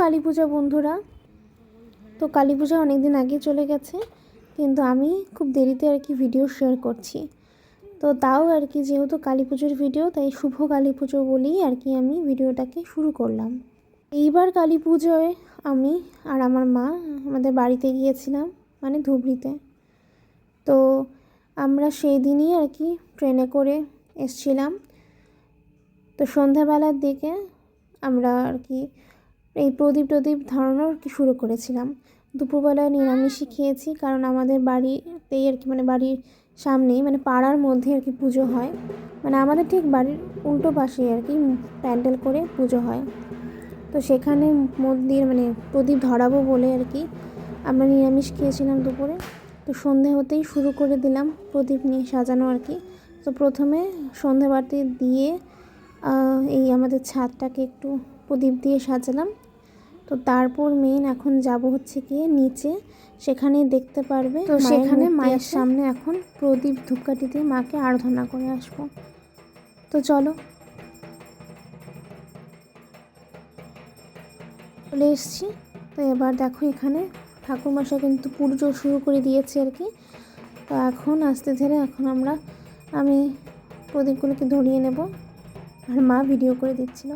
কালী পূজা, বন্ধুরা। তো কালী পূজা অনেক দিন আগে চলে গেছে, কিন্তু আমি খুব দেরিতে আর কি ভিডিও শেয়ার করছি। তো তাও আর কি যেহেতু কালী পুজোর ভিডিও তাই শুভ কালী পুজো বলেই আর কি আমি ভিডিওটাকে শুরু করলাম। এইবার কালী পুজোয় আমি আর আমার মা আমাদের বাড়িতে গিয়েছিলাম মানে ধুবড়িতে। তো আমরা সেই দিনই আর কি ট্রেনে করে এসছিলাম। তো সন্ধ্যাবেলার দিকে আমরা আর কি এই প্রদীপ টদীপ কি শুরু করেছিলাম। দুপুরবেলায় নিরামিষই খেয়েছি, কারণ আমাদের বাড়িতেই আর কি মানে বাড়ির সামনেই মানে পাড়ার মধ্যে আর কি পুজো হয়। মানে আমাদের ঠিক বাড়ির উল্টো পাশেই আর কি প্যান্ডেল করে পুজো হয়। তো সেখানে মন্দির মানে প্রদীপ ধরাবো বলে আর কি আমরা নিরামিষ খেয়েছিলাম দুপুরে। তো সন্ধে হতেই শুরু করে দিলাম প্রদীপ নিয়ে সাজানো আর কি। তো প্রথমে সন্ধেবাতি দিয়ে এই আমাদের ছাদটাকে একটু প্রদীপ দিয়ে সাজালাম। তো তারপর মেন এখন যাব হচ্ছে গিয়ে নিচে। সেখানে দেখতে পারবে তো সেখানে মায়ের সামনে এখন প্রদীপ ধূপকাঠি দিয়ে মাকে আরাধনা করে আসব। তো চলো। চলে এসেছি। তো এবার দেখো এখানে ঠাকুরমশাই কিন্তু পুজো শুরু করে দিয়েছে আর কি। তো এখন আস্তে ধীরে এখন আমরা আমি প্রদীপগুলোকে ধরিয়ে নেব। আর মা ভিডিও করে দিচ্ছিল।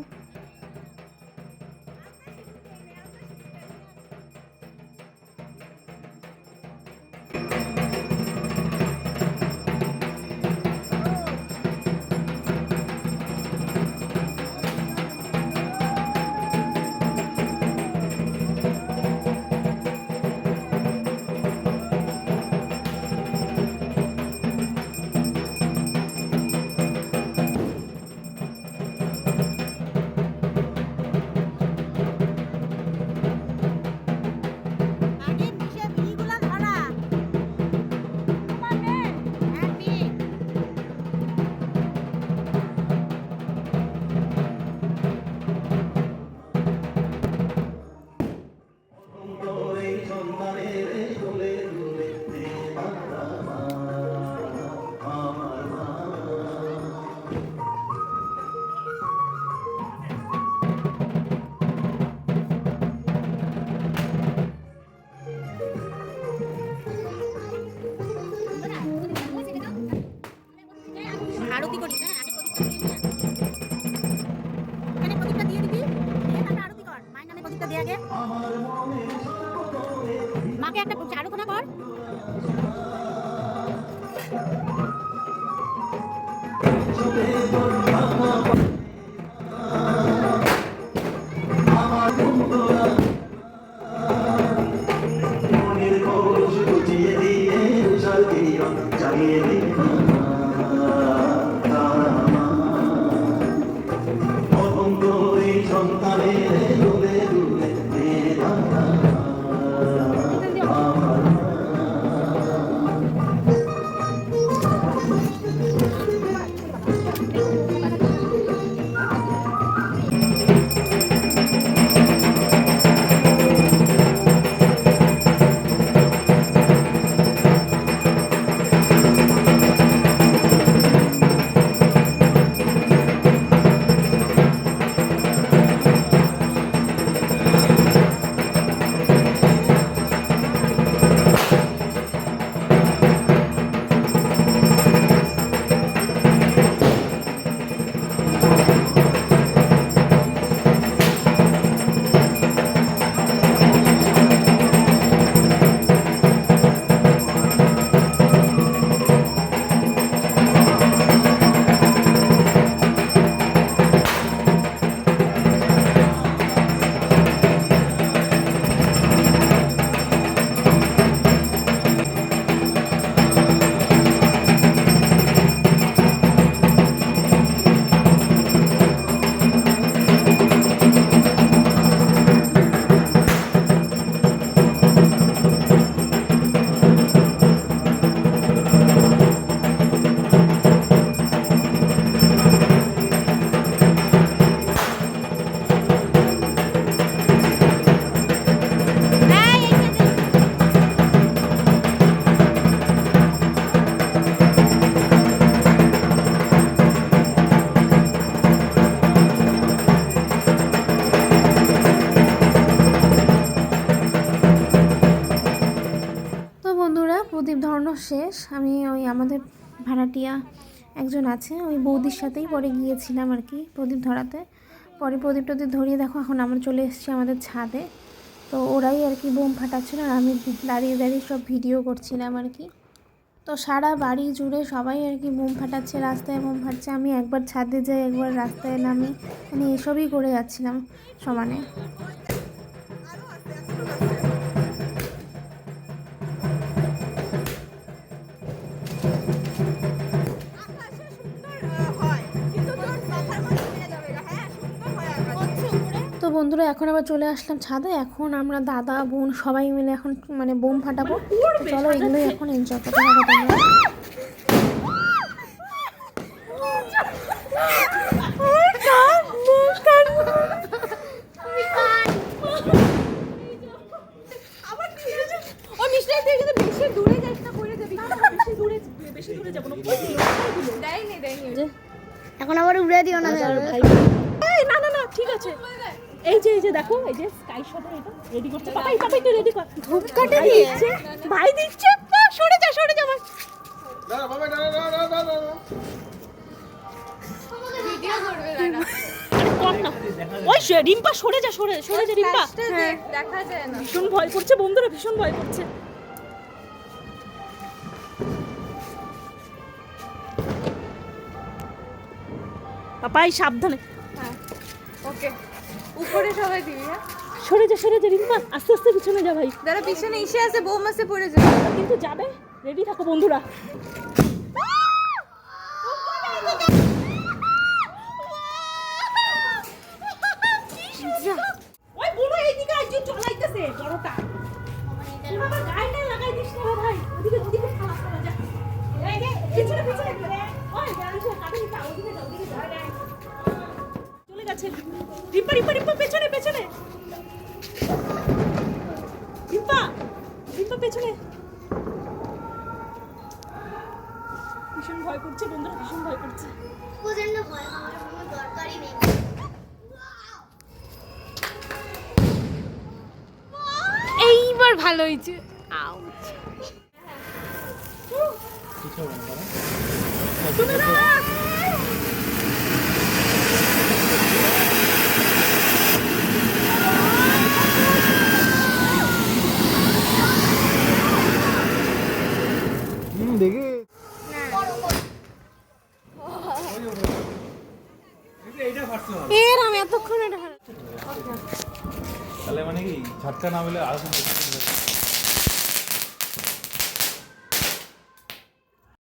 একটা চারুকোনা শেষ। আমি ওই আমাদের ভাড়াটিয়া একজন আছে, ওই বৌদির সাথেই পরে গিয়েছিলাম আর কি প্রদীপ ধরাতে। পরে প্রদীপ টদীপ ধরিয়ে দেখো, এখন আমরা চলে এসেছি আমাদের ছাদে। তো ওরাই আর কি বোম ফাটাচ্ছিল আর আমি দাঁড়িয়ে দাঁড়িয়ে সব ভিডিও করছিলাম আর কি। তো সারা বাড়ি জুড়ে সবাই আর কি বোম ফাটাচ্ছে, রাস্তায় বোম ফাটছে। আমি একবার ছাদে যাই, একবার রাস্তায় নামি মানে এসবই করে যাচ্ছিলাম সমানে। বন্ধুরা এখন আবার চলে আসলাম ছাদে। এখন আমরা দাদা বোন সবাই মিলে এখন মানে বোম ফাটাবো। চলো এগুলোই এখন এনজয় করতে হবে তোমরা এখন আবার উড়ে দিও না। না না না ঠিক আছে। এই যে এই যে দেখো এই যে স্কাই শটের এটা রেডি করছে। পাপাই পাপাই তুই রেডি কর। ধূপকাঠি দিচ্ছে ভাই দিচ্ছে। না সরে যা সরে যা ভাই। কর না ওই সে- রিম্পা সরে যা সরে সরে যা রিম্পা। হ্যাঁ। দেখা যায় না। ভীষণ ভয় করছে বন্ধুরা ভীষণ ভয় করছে। পাপাই সাবধানে। ওকে। উপরে সবাই দিবি হ্যাঁ? সরে যা সরে যা রিম্পা আস্তে আস্তে পিছনে যা ভাই। যারা পিছনে এসে আছে বউ মাসে পড়ে যাবে। কিন্তু যাবে? রেডি থাকো বন্ধুরা। পিছনে পিছনে। ওই গাড়ি কাটে দিতে ওদিকে যাও ওদিকে যাও রিম্পা রিম্পা রিম্পা পেছনে পেছনে। রিম্পা রিম্পা পেছনে। ভীষণ ভয় করছে বন্ধুরা ভীষণ ভয় করছে। প্রচণ্ড ভয় আমার কোনো দরকারই নেই। এইবার ভালো হয়েছে। এর আমি এতক্ষণ এটা তাহলে মানে কি ঝটকা না হলে আরও